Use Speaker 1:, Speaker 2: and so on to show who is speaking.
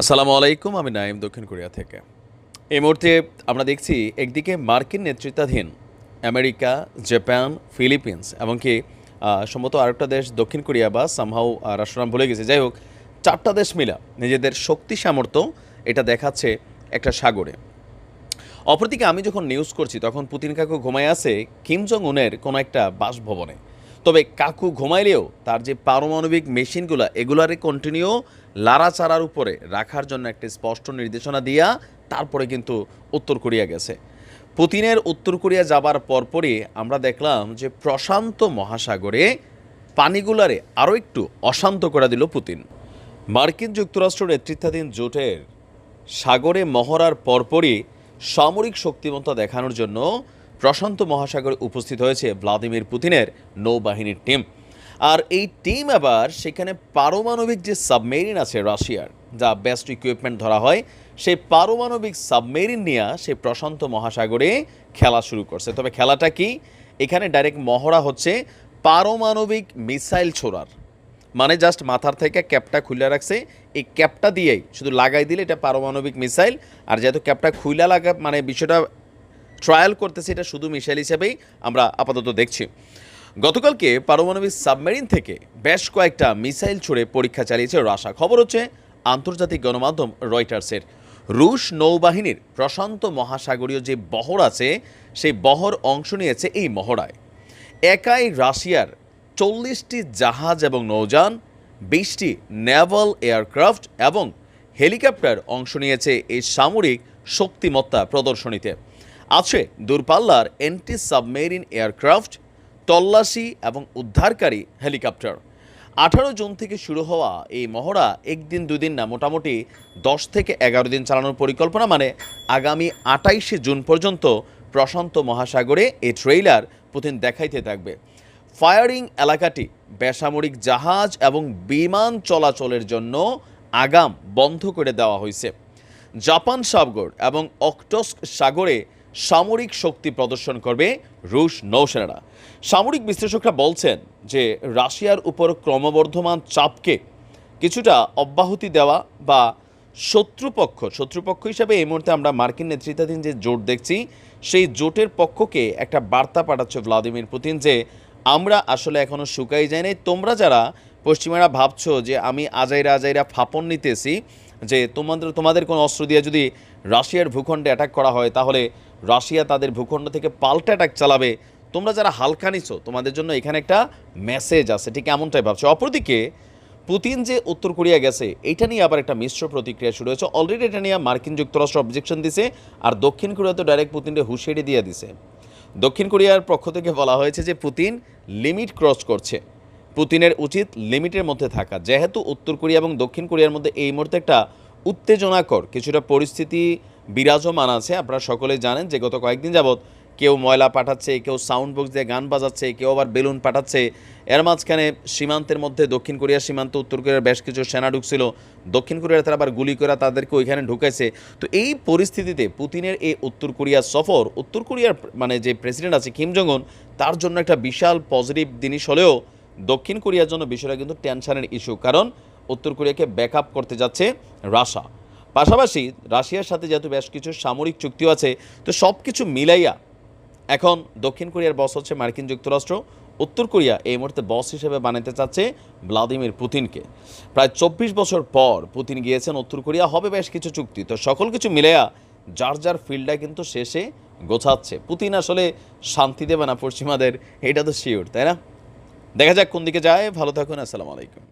Speaker 1: আসসালামু আলাইকুম, আমি নাইম দক্ষিণ কোরিয়া থেকে। এই মুহূর্তে আমরা দেখছি একদিকে মার্কিন নেতৃত্বাধীন আমেরিকা, জাপান, ফিলিপিন্স, এমনকি সম্ভবত আরেকটা দেশ দক্ষিণ কোরিয়া বা সামহাও রাষ্ট্রনাম ভুলে গেছে। যাই হোক, চারটা দেশ মিলা নিজেদের শক্তি সামর্থ্য এটা দেখাচ্ছে একটা সাগরে। অপরদিকে আমি যখন নিউজ করছি, তখন পুতিন কাকু ঘুমায় আছে কিম জং উনের কোনো একটা বাসভবনে। তবে কাকু ঘুমাইলেও তার যে পারমাণবিক মেশিনগুলো, এগুলারে কন্টিনিউ লাড়াচাড়ার উপরে রাখার জন্য একটা স্পষ্ট নির্দেশনা দিয়া তারপরে কিন্তু উত্তর কোরিয়া গেছে। পুতিনের উত্তর কোরিয়া যাবার পরপরই আমরা দেখলাম যে প্রশান্ত মহাসাগরে পানিগুলারে আরও একটু অশান্ত করে দিল পুতিন। মার্কিন যুক্তরাষ্ট্র নেতৃত্বাধীন জোটের সাগরে মহড়ার পরপরই সামরিক শক্তিমত্তা দেখানোর জন্য প্রশান্ত মহাসাগরে উপস্থিত হয়েছে ভ্লাদিমির পুতিনের নৌবাহিনীর টিম। আর এই টিম আবার সেখানে পারমাণবিক যে সাবমেরিন আছে রাশিয়ার, যা বেস্ট ইকুইপমেন্ট ধরা হয়, সেই পারমাণবিক সাবমেরিন নিয়ে সে প্রশান্ত মহাসাগরে খেলা শুরু করছে। তবে খেলাটা কি? এখানে ডাইরেক্ট মহড়া হচ্ছে পারমাণবিক মিসাইল ছোড়ার। মানে জাস্ট মাথার থেকে ক্যাপটা খুলে রাখছে। এই ক্যাপটা দিয়েই শুধু লাগাই দিলে এটা পারমাণবিক মিসাইল, আর যেহেতু ক্যাপটা খুইলা লাগা মানে বিষয়টা ট্রায়াল করতেছে, এটা শুধু মিসাইল হিসেবেই আমরা আপাতত দেখছি। গতকালকে পারমাণবিক সাবমেরিন থেকে বেশ কয়েকটা মিসাইল ছুড়ে পরীক্ষা চালিয়েছে রাশা। খবর হচ্ছে, আন্তর্জাতিক গণমাধ্যম রয়টার্সের রুশ নৌবাহিনীর প্রশান্ত মহাসাগরীয় যে বহর আছে, সেই বহর অংশ নিয়েছে এই মহড়ায়। একাই রাশিয়ার চল্লিশটি জাহাজ এবং নৌযান, বিশটি নেভাল এয়ারক্রাফট এবং হেলিকপ্টার অংশ নিয়েছে এই সামরিক শক্তিমত্তা প্রদর্শনীতে। আছে দূরপাল্লার অ্যান্টি সাবমেরিন এয়ারক্রাফট তল্লাশি এবং উদ্ধারকারী হেলিকপ্টার। আঠারো জুন থেকে শুরু হওয়া এই মহড়া একদিন দুদিন না, মোটামুটি দশ থেকে এগারো দিন চালানোর পরিকল্পনা মানে আগামী আটাইশে জুন পর্যন্ত প্রশান্ত মহাসাগরে এই ট্রেইলার পুতিন দেখাইতে থাকবে। ফায়ারিং এলাকাটি বেসামরিক জাহাজ এবং বিমান চলাচলের জন্য আগাম বন্ধ করে দেওয়া হয়েছে। জাপান সাগর এবং অক্টস্ক সাগরে সামরিক শক্তি প্রদর্শন করবে রুশ নৌসেনারা। সামরিক বিশ্লেষকরা বলছেন যে রাশিয়ার উপর ক্রমবর্ধমান চাপকে কিছুটা অব্যাহতি দেওয়া বা শত্রুপক্ষ শত্রুপক্ষ হিসাবে এই মুহূর্তে আমরা মার্কিন নেতৃত্বাধীন যে জোট দেখছি, সেই জোটের পক্ষকে একটা বার্তা পাঠাচ্ছে ভ্লাদিমির পুতিন যে আমরা আসলে এখনও শুকাই যাই নাই তোমরা যারা পশ্চিমারা ভাবছ যে আমি আজাইরা আজাইরা ফাপন নিতেছি যে তোমাদের তোমাদের কোনো অস্ত্র দিয়ে যদি রাশিয়ার ভূখণ্ডে অ্যাটাক করা হয়, তাহলে রাশিয়া তাদের ভূখণ্ড থেকে পাল্টা অ্যাটাক চালাবে। তোমরা যারা হালকা নিছো, তোমাদের জন্য এখানে একটা মেসেজ আছে। ঠিক এমনটাই ভাবছ। অপরদিকে, পুতিন যে উত্তর কোরিয়া গেছে, এটা নিয়ে আবার একটা মিশ্র প্রতিক্রিয়া শুরু হয়েছে। অলরেডি এটা নিয়ে মার্কিন যুক্তরাষ্ট্র অবজেকশন দিছে, আর দক্ষিণ কোরিয়া তো ডাইরেক্ট পুতিনকে হুঁশিয়ারি দিয়ে দিছে। দক্ষিণ কোরিয়ার পক্ষ থেকে বলা হয়েছে যে পুতিন লিমিট ক্রস করছে। পুতিনের উচিত লিমিটের মধ্যে থাকা। যেহেতু উত্তর কোরিয়া এবং দক্ষিণ কোরিয়ার মধ্যে এই মুহূর্তে একটা উত্তেজনাকর, কিছুটা পরিস্থিতি বিরাজমান আছে। আপনারা সকলেই জানেন যে গত কয়েকদিন যাবৎ কেউ ময়লা পাঠাচ্ছে, কেউ সাউন্ড বক্স দিয়ে গান বাজাচ্ছে, কেউ আবার বেলুন পাঠাচ্ছে। এর মাঝখানে সীমান্তের মধ্যে দক্ষিণ কোরিয়ার সীমান্ত, উত্তর কোরিয়ার বেশ কিছু সেনা ঢুকছিল। দক্ষিণ কোরিয়ার তারা আবার গুলি করে তাদেরকে ওইখানে ঢুকাইছে। তো এই পরিস্থিতিতে পুতিনের এই উত্তর কোরিয়া সফর, উত্তর কোরিয়ার মানে যে প্রেসিডেন্ট আছে কিম জং তার জন্য একটা বিশাল পজিটিভ জিনিস হলেও দক্ষিণ কোরিয়ার জন্য বিষয়টা কিন্তু টেনশনের ইস্যু, কারণ উত্তর কোরিয়াকে ব্যাকআপ করতে যাচ্ছে রাশা পাশাপাশি রাশিয়ার সাথে যেহেতু বেশ কিছু সামরিক চুক্তিও আছে, তো সব কিছু মিলাইয়া এখন দক্ষিণ কোরিয়ার বস হচ্ছে মার্কিন যুক্তরাষ্ট্র। উত্তর কোরিয়া এই মুহূর্তে বস হিসেবে বানাতে চাচ্ছে ভ্লাদিমির পুতিনকে। প্রায় চব্বিশ বছর পর পুতিন গিয়েছেন উত্তর কোরিয়া, হবে বেশ কিছু চুক্তি। তো সকল কিছু মিলাইয়া যার যার ফিল্ডটা কিন্তু শেষে গোছাচ্ছে। পুতিন আসলে শান্তি দেবে না পশ্চিমাদের, এটা তো শিওর তাই না? দেখা যাক কোন দিকে যায়। ভালো থাকুন আসসালামু আলাইকুম।